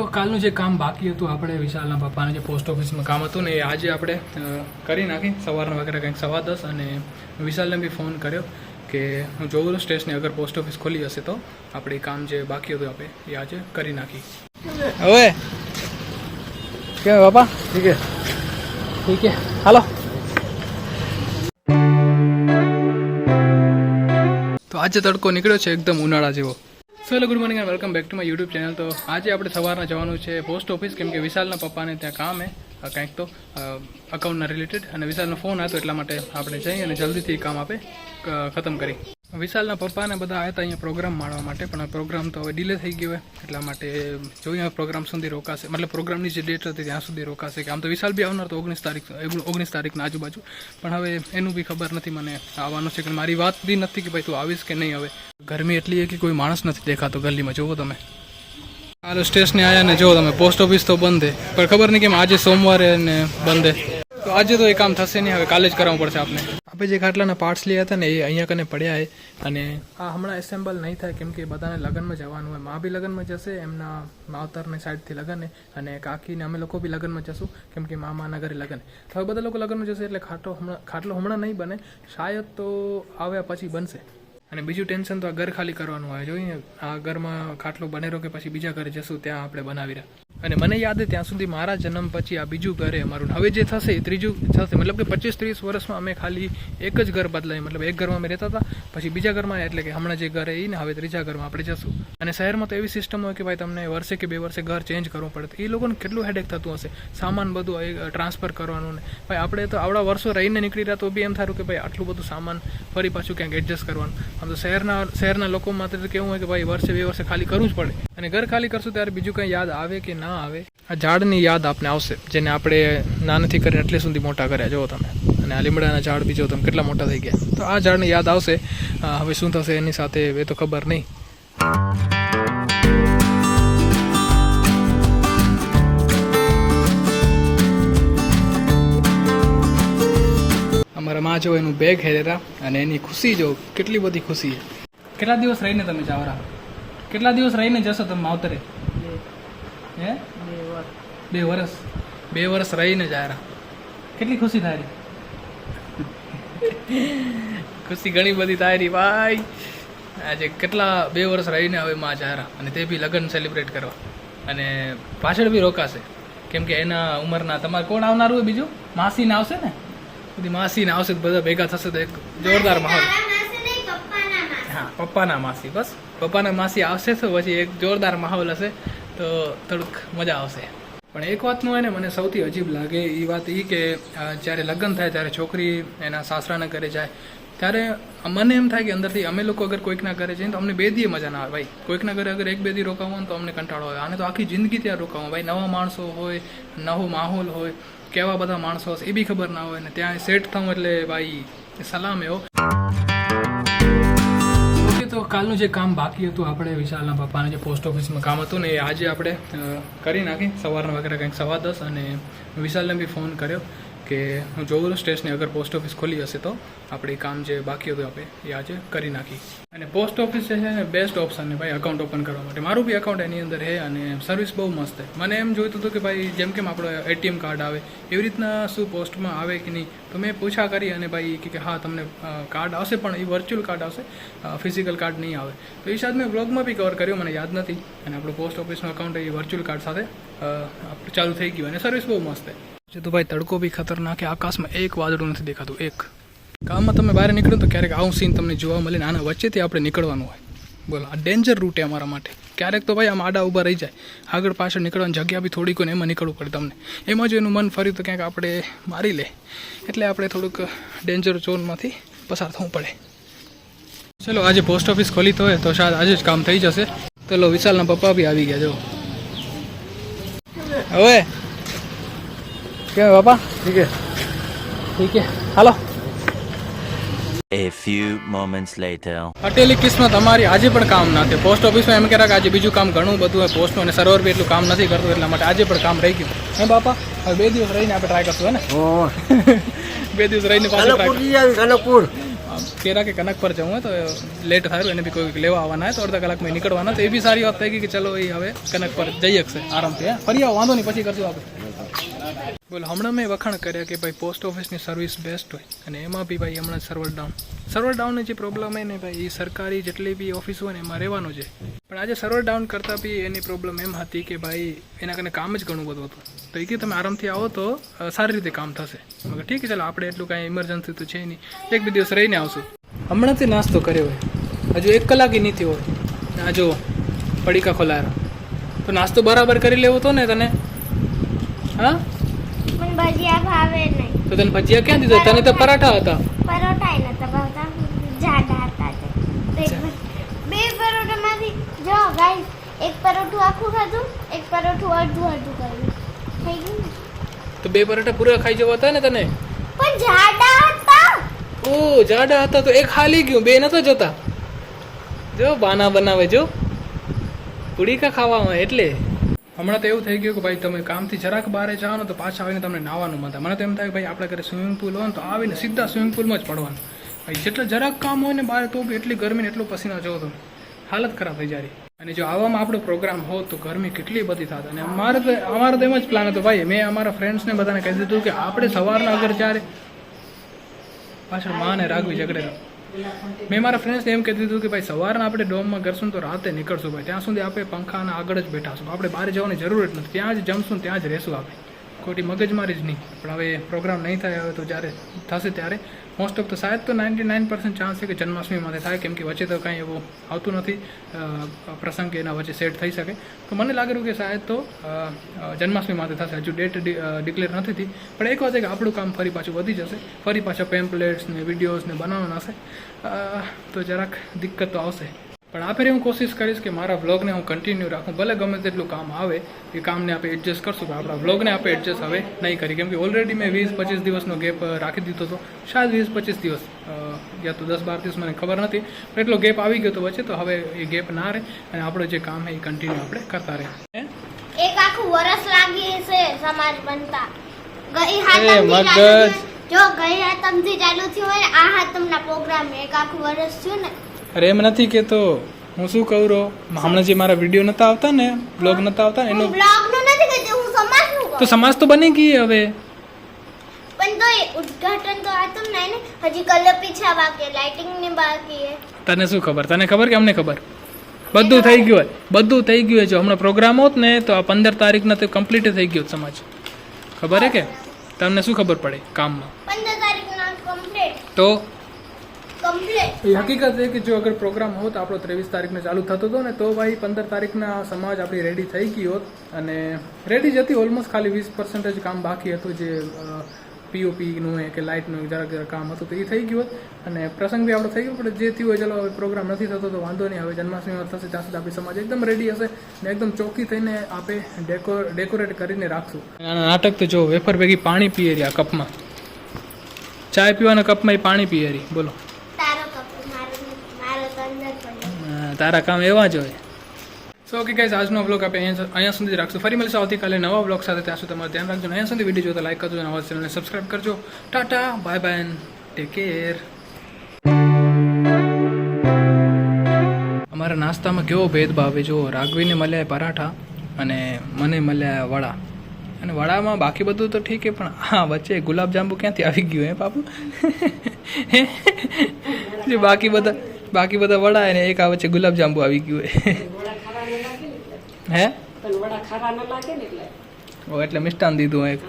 તો કાલનું જે કામ બાકી હતું આપણે વિશાલના પપ્પાને જે પોસ્ટ ઓફિસમાં કામ હતું ને એ આજે આપણે કરી નાખી. સવારના વગેરે કંઈક સવા દસ અને વિશાલને બી ફોન કર્યો કે હું જોઉં સ્ટેશને અગર પોસ્ટ ઓફિસ ખોલી હશે તો આપણે કામ જે બાકી હતું આપણે એ આજે કરી નાખી. હવે? કે બાપા? ઠીક છે. ઠીક છે. હાલો. તો આજે તડકો નીકળ્યો છે એકદમ ઉનાળા જેવો. So hello good morning and welcome back to my YouTube channel તો આજે આપણે સવારના જવાનું છે પોસ્ટ ઓફિસ કેમ કે વિશાલના પપ્પાને ત્યાં કામ હે કંઈક તો અકાઉન્ટના રિલેટેડ અને વિશાલનો ફોન હતો, એટલા માટે આપણે જઈએ અને જલ્દીથી કામ આપે ખતમ કરી. વિશાલના પપ્પાને બધા આવ્યા હતા અહીંયા પ્રોગ્રામ માણવા માટે, પણ પ્રોગ્રામ તો હવે ડિલે થઈ ગયો હોય, એટલા માટે જોઈએ હવે પ્રોગ્રામ સુધી રોકાશે. મતલબ પ્રોગ્રામની જે ડેટ હતી ત્યાં સુધી રોકાશે કે આમ તો વિશાલ બી આવનાર તો ઓગણીસ તારીખ ઓગણીસ તારીખના આજુબાજુ. પણ હવે એનું બી ખબર નથી મને આવવાનું છે કે મારી વાત બી નથી કે ભાઈ તું આવીશ કે નહીં હવે. ગરમી એટલી કે કોઈ માણસ નથી દેખાતો ગલીમાં. જુઓ તમે. હાલો, સ્ટેશને આવ્યા ને જુઓ તમે. પોસ્ટ ઓફિસ તો બંધ પણ ખબર નહીં કેમ આજે સોમવારે ને બંધ તો આજે તો એ કામ થશે નહીં. હવે કાલે જ કરાવવું પડશે આપણે આપણે જે ખાટલાના પાર્ટ્સ લીધા હતા ને એ અહીંયા કને પડ્યા અને આ હમણાં એસેમ્બલ નહીં થાય કેમ કે બધાને લગ્નમાં જવાનું હોય. મા બી લગ્નમાં જશે, એમના માવતરની સાઈડથી લગ્ન અને કાકીને અમે લોકો બી લગ્નમાં જશું કેમ કે મામાના ઘરે લગ્ન. હવે બધા લોકો લગ્નમાં જશે એટલે ખાટો હમણાં ખાટલો હમણાં નહીં બને, શાયદ તો આવ્યા પછી બનશે. અને બીજું ટેન્શન તો આ ઘર ખાલી કરવાનું હોય. જોઈએ આ ઘરમાં ખાટલો બનેરો કે પછી બીજા ઘરે જશું, ત્યાં આપણે બનાવી રહ્યા. અને મને યાદ ત્યાં સુધી મારા જન્મ પછી આ બીજું ઘર એ અમારું. હવે જે થશે એ ત્રીજું થશે. મતલબ કે પચીસ ત્રીસ વર્ષમાં અમે ખાલી એક જ ઘર બદલાય. મતલબ એક ઘરમાં અમે રહેતા હતા, પછી બીજા ઘરમાં એટલે કે હમણાં જે ઘર એ ને હવે ત્રીજા ઘરમાં આપણે જશું. અને શહેરમાં તો એવી સિસ્ટમ હોય કે ભાઈ તમને વર્ષે કે બે વર્ષે ઘર ચેન્જ કરવું પડે. એ લોકોને કેટલું હેડેક થતું હશે? સામાન બધું ટ્રાન્સફર કરવાનું ને. ભાઈ, આપણે તો આવડા વર્ષો રહીને નીકળી રહ્યા, તો બી એમ થારું કે ભાઈ આટલું બધું સામાન ફરી પાછું ક્યાંક એડજસ્ટ કરવાનું. આમ તો શહેરના શહેરના લોકો તો કેવું હોય કે ભાઈ વર્ષે બે વર્ષે ખાલી કરવું જ પડે. અને ઘર ખાલી કરશું ત્યારે બીજું કંઈ યાદ આવે કે ના આવે. આ ઝાડની યાદ આપને આવશે, જેને આપણે નાનાથી કરીને એટલે સુધી મોટા કર્યા, જુઓ તમે. અને આ લીમડાના ઝાડ બીજો તમે, કેટલા મોટા થઈ ગયા. તો આ ઝાડની યાદ આવશે. હવે શું થશે એની સાથે એ તો ખબર નહીં. અમારા માં જો એનું બેગ હેરેરા અને એની ખુશી જો કેટલી બધી ખુશી કેટલા દિવસ રહીને તમે જાવરા? કેટલા દિવસ રહીને જશો તમે માવતરે? હે? બે વર્ષ બે વર્ષ રહીને જાયરા કેટલી ખુશી થાય ખુશી ઘણી બધી થાય રહી ભાઈ. આજે કેટલા બે વર્ષ રહીને હવે માં જાયરા અને તે બી લગ્ન સેલિબ્રેટ કરવા. અને પાછળ બી રોકાશે. કેમ કે એના ઉંમરના તમારે કોણ આવનારું હોય બીજું? માસીને આવશે ને? બધી માસીને આવશે બધા ભેગા થશે તો એક જોરદાર માહોલ. હા પપ્પાના માસી. બસ પપ્પાના માસી આવશે તો પછી એક જોરદાર માહોલ હશે. તો થોડુંક મજા આવશે. પણ એક વાતનું હોય ને મને સૌથી અજીબ લાગે એ વાત એ કે જ્યારે લગ્ન થાય, ત્યારે છોકરી એના સાસરાના ઘરે જાય, ત્યારે મને એમ થાય કે અંદરથી અમે લોકો અગર કોઈકના ઘરે જઈએ તો અમને બે દીએ મજા ના આવે. ભાઈ, કોઈકના ઘરે અગર એક બે દી રોકાવું તો અમને કંટાળો આવે. આને તો આખી જિંદગી ત્યાં રોકાવું ભાઈ, નવા માણસો હોય, નવો માહોલ હોય, કેવા બધા માણસો હશે એ બી ખબર ના હોય ને ત્યાં સેટ થવું એટલે ભાઈ, સલામ એવો. તો કાલનું જે કામ બાકી હતું, આપણે વિશાલના પપ્પાને જે પોસ્ટ ઓફિસમાં કામ હતું ને, એ આજે આપણે કરી નાખી. સવારના વગેરે કંઈક સવા દસ અને વિશાલને બી ફોન કર્યો. કે હું જોઉં સ્ટેશને અગર પોસ્ટ ઓફિસ ખોલી હશે તો આપણે કામ જે બાકી હતું આપણે એ આજે કરી નાખી. અને પોસ્ટ ઓફિસ છે ને બેસ્ટ ઓપ્શન ને ભાઈ અકાઉન્ટ ઓપન કરવા માટે. મારું બી અકાઉન્ટ એની અંદર છે અને સર્વિસ બહુ મસ્ત છે. મને એમ જોઈતું હતું કે ભાઈ જેમ કેમ આપણો એટીએમ કાર્ડ આવે, એવી રીતના શું પોસ્ટમાં આવે કે નહીં? તો મેં પૂછા કરી અને ભાઈ કે હા, તમને કાર્ડ આવશે પણ એ વર્ચ્યુઅલ કાર્ડ આવશે ફિઝિકલ કાર્ડ નહીં આવે. તો એ શાયદ મેં બ્લોગમાં બી કવર કર્યો, મને યાદ નથી. અને આપણું પોસ્ટ ઓફિસનું અકાઉન્ટ એ વર્ચ્યુઅલ કાર્ડ સાથે ચાલુ થઈ ગયું. અને સર્વિસ બહુ મસ્ત છે. જે તો ભાઈ તડકો બી ખતરનાક આકાશમાં એક વાદળું નથી દેખાતું, એક. ગામમાં તમે બહાર નીકળો તો ક્યારેક આવું સીન તમને જોવા મળે આના વચ્ચેથી આપણે નીકળવાનું હોય. બોલો, આ ડેન્જર રૂટ છે અમારા માટે. ક્યારેક તો ભાઈ આમ આડા ઊભા રહી જાય. આગળ પાછળ નીકળવાની જગ્યા બી થોડીક હોય એમાં નીકળવું પડે તમને. એમાં જો એનું મન ફર્યું તો ક્યાંક આપણે મારી લે. એટલે આપણે થોડુંક ડેન્જર ઝોનમાંથી પસાર થવું પડે. ચલો, આજે પોસ્ટ ઓફિસ ખોલી તો હોય તો શાયદ આજે જ કામ થઈ જશે. તો લો, વિશાલના પપ્પા બી આવી ગયા જો હવે? કેમ બાપા ઠીક છે ઠીક છે હાલો A few moments later. અટેલી કિસ્મત અમારી આજે પણ કામ ના થયું. પોસ્ટ ઓફિસમાં એમ કહેતા કે આજે બીજું કામ ઘણું બધું હોય પોસ્ટનું અને સર્વર બી એટલું કામ નથી કરતું એટલા માટે આજે પણ કામ રહી ગયું. હે બાપા હવે બે દિવસ રહીને આપણે ટ્રાય કરશું હે ને? બે દિવસ રહીને પાછું ટ્રાય કનકપુર. કેરા કે કનક પર જવું હોય તો લેટ થયું એને બી કોઈ લેવા આવવાના હોય તો અડધા કલાકમાં નીકળવાના તો એ બી સારી વાત થઈ ગઈ કે ચલો એ હવે કનક પર જઈ શકશે આરામથી હે? ફરી આવો વાંધો નહીં પછી કરશું આપણે. બોલો, હમણાં મેં વખાણ કર્યા કે ભાઈ પોસ્ટ ઓફિસની સર્વિસ બેસ્ટ હોય. અને એમાં બી ભાઈ હમણાં સર્વર ડાઉન સર્વર ડાઉનની જે પ્રોબ્લેમ હોય ને ભાઈ એ સરકારી જેટલી બી ઓફિસ હોય ને એમાં રહેવાનું છે. પણ આજે સર્વર ડાઉન કરતાં બી એની પ્રોબ્લેમ એમ હતી કે ભાઈ, એના કારણે કામ જ ઘણું બધું હતું. તો એ કે તમે આરામથી આવો તો સારી રીતે કામ થશે. મગર ઠીક છે, ચાલો, આપણે એટલું કાંઈ ઇમરજન્સી તો છે નહીં. એક બે દિવસ રહીને આવશું. હમણાંથી નાસ્તો કર્યો હોય. હજુ એક કલાક ય નથી હોય. આ જો પડીકા ખોલાયા તો નાસ્તો બરાબર કરી લેવો તો ને તને? હા? ભજીયા ભાવે નહીં. તો તને ભજીયા ક્યાં દીધો? તને તો પરાઠા હતા. પરોઠા એ નતા ભાવતા. જાડા હતા તે. બે પરોઠામાંથી જો ગાઈસ એક પરોઠું આખું ખાધું એક પરોઠું અડધું અડધું કર્યું. થઈ ગયું તો બે પરોઠા પૂરા ખાઈ જવા હતા ને તને? પણ જાડા હતા. ઓ જાડા હતા તો એક ખાલી ગયું બે નતો જતા. જો બાના બનાવે જો. પુડીકા ખાવામાં એટલે. હમણાં તો એવું થઈ ગયું કે ભાઈ તમે કામથી જરાક બહાર જાઓ ને તો પાછા આવીને તમને નાવાનું મન થાય. મને તો એમ થાય કે ભાઈ આપણે ઘરે સ્વિમિંગ પુલ હોય ને તો આવીને સીધા સ્વિમિંગ પુલમાં જ પડવાનું. ભાઈ, જેટલા જરાક કામ હોય ને બહાર તો બી એટલી ગરમી ને એટલો પસીનો જો તો હાલત ખરાબ થઈ જાય. અને જો આવામાં આપણો પ્રોગ્રામ હોત તો ગરમી કેટલી બધી થાત. અને અમારે તો અમારો તો એમ જ પ્લાન હતો ભાઈ, મેં અમારા ફ્રેન્ડ્સને બધાને કહી દીધું કે આપણે સવારના અગર જ્યારે પાછળ માને રાગવી ઝઘડે. મેં મારા ફ્રેન્ડ્સને એમ કહી દીધું કે ભાઈ સવારના આપણે ડોમમાં કરશું તો રાતે નીકળશું ભાઈ. ત્યાં સુધી આપણે પંખાના આગળ જ બેઠાશું આપણે બહાર જવાની જરૂર જ નથી. ત્યાં જ જમશું ત્યાં જ રહેશું આપણે. ખોટી મગજમારી જ નહીં. પણ હવે પ્રોગ્રામ નહીં થાય હવે તો જ્યારે થશે ત્યારે. મોસ્ટ ઓફ તો શાયદ તો નાઇન્ટી નાઇન પર્સન્ટ ચાન્સ છે કે જન્માષ્ટમીમાંથી થાય કેમ કે વચ્ચે તો કાંઈ એવું આવતું નથી પ્રસંગ એના વચ્ચે સેટ થઈ શકે. તો મને લાગેલું કે શાયદ તો અ, અ, જન્માષ્ટમી માટે થશે. હજુ ડેટ ડિક્લેર નથી થઈ. પણ એક વાત છે કે આપણું કામ ફરી પાછું વધી જશે. ફરી પાછા પેમ્પલેટ્સ ને વિડીયોઝ ને બનાવવાના હશે. તો જરાક દિક્કત તો આવશે. પણ આ ફેરી હું કોશિશ કરીશ કે મારા વ્લોગને હું કન્ટિન્યુ રાખું. ભલે ગમે તેટલું કામ આવે એ કામને આપણે એડજસ્ટ કરશું પણ આપણા વ્લોગને આપણે એડજસ્ટ હવે નહીં કરી કેમ કે ઓલરેડી મેં વીસ પચીસ દિવસનો ગેપ રાખી દીધો હતો શાયદ વીસ પચીસ દિવસ યા તો દસ બાર દિવસ મને ખબર નથી. પણ એટલો ગેપ આવી ગયો તો વચ્ચે તો હવે એ ગેપ ના રહે અને આપણો જે કામ છે એ કન્ટિન્યુ આપણે કરતા રહે? એક આખું વરસ લાગી છે સમાજ બનતા. ગઈ મગજ. જો ગઈ હાતમથી ચાલુ થયું હોય આ હાતમના પ્રોગ્રામ એક આખું વરસ થયું ને અરે એમ નથી કહેતો હું શું કહું રહો હમણાં જે મારા વીડિયો નતા આવતા ને બ્લોગ નતા આવતા એનું તો સમાજ તો બની ગઈ હવે. પણ તો ઉદ્ઘાટન તો આતમ નહીં ને? હજી કલર પીછા બાકી લાઇટિંગ ને બાકી હે. તને શું ખબર? તને ખબર કે અમને ખબર? બધું થઈ ગયું હોય. બધું થઈ ગયું હોય. જો હમણાં પ્રોગ્રામ હોત ને તો આ પંદર તારીખના તો કમ્પ્લીટ થઈ ગયો સમાજ. ખબર હે કે? તમને શું ખબર પડે કામમાં? પંદર તારીખના કમ્પ્લીટ તો એ હકીકત છે કે જો અગર પ્રોગ્રામ હોત, આપણો ત્રેવીસ તારીખને ચાલુ થતો હતો ને, તો ભાઈ પંદર તારીખના સમાજ આપણી રેડી થઈ ગઈ હોત અને રેડી જ હતી. ઓલમોસ્ટ ખાલી વીસ પર્સન્ટેજ કામ બાકી હતું જે પીઓપીનું કે લાઇટનું જરાક જરાક કામ હતું, તો એ થઈ ગયું હોત. અને પ્રસંગ બી આપણો થઈ ગયો, પણ જે થયું હોય, ચલો, હવે પ્રોગ્રામ નથી થતો, તો વાંધો નહીં. હવે જન્માષ્ટમી થશે, ત્યાં સુધી આપણી સમાજ એકદમ રેડી હશે ને એકદમ ચોખ્ખી થઈને ડેકોર ડેકોરેટ કરીને રાખશું. નાટક તો જો વેફર ભેગી પાણી પીએ રહ્યા કપમાં. ચાય પીવાના કપમાં એ પાણી પીએ રહી બોલો તારો કપ મારો નથી. મારો તો અંદર પડ્યો હા, તારા કામ એવા જ હોય. સો ઓકે ગાઈઝ આજનો બ્લોગ આપણે અહીંયા સુધી રાખશું. ફરી મળીશું આવતીકાલે નવા બ્લોગ સાથે. ત્યાં સુધી તમારું ધ્યાન રાખજો અહીંયા સુધી વીડિયો જોતા લાઈક કરજો અને ચેનલને સબસ્ક્રાઈબ કરજો. Tata bye bye take care અમારા નાસ્તામાં કેવો ભેદભાવ છે? જો, રાઘવીને મળ્યા પરાઠા અને મને મળ્યા વડા. અને વડામાં બાકી બધું તો ઠીક છે, પણ હા, વચ્ચે ગુલાબજાંબુ ક્યાંથી આવી ગયું, હે બાપુ? જે બાકી બધા બાકી બધા વડા અને એક આ વચ્ચે ગુલાબજાંબુ આવી ગયું હે? વડા ખારા ન લાગે ને એટલે? ઓ એટલે મિષ્ટાન દીધું એક